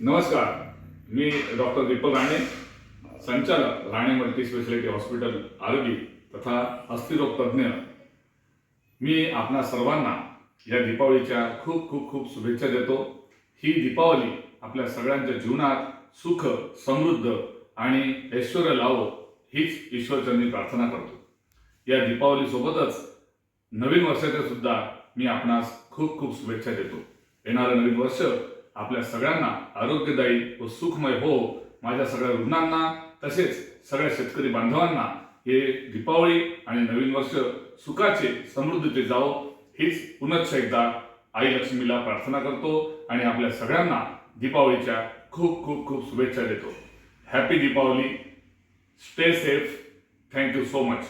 नमस्कार. मी डॉक्टर दीपक राणे संचालक Rane multi speciality hospital आरोग्य तथा अस्थिरोग तज्ज्ञ. मी आपणा सर्वांना या दीपावलीच्या खूप खूप खूप शुभेच्छा देतो. ही दीपावली आपल्या सगळ्यांच्या जीवनात सुख समृद्ध आणि ऐश्वर लावो हीच ईश्वरचरणी प्रार्थना करतो. या दीपावलीसोबतच नवीन वर्षाच्या सुद्धा मी आपणास खूप खूप शुभेच्छा देतो. येणारं नवीन वर्ष आपल्या सगळ्यांना आरोग्यदायी व सुखमय हो माझ्या सगळ्या रुग्णांना तसेच सगळ्या शेतकरी बांधवांना हे दीपावली आणि नवीन वर्ष सुखाचे समृद्धीचे जावो हीच पुनश्च एकदा आई लक्ष्मीला प्रार्थना करतो आणि आपल्या सगळ्यांना दीपावलीच्या खूप खूप खूप शुभेच्छा देतो. Happy Deepavali. Stay safe thank you so much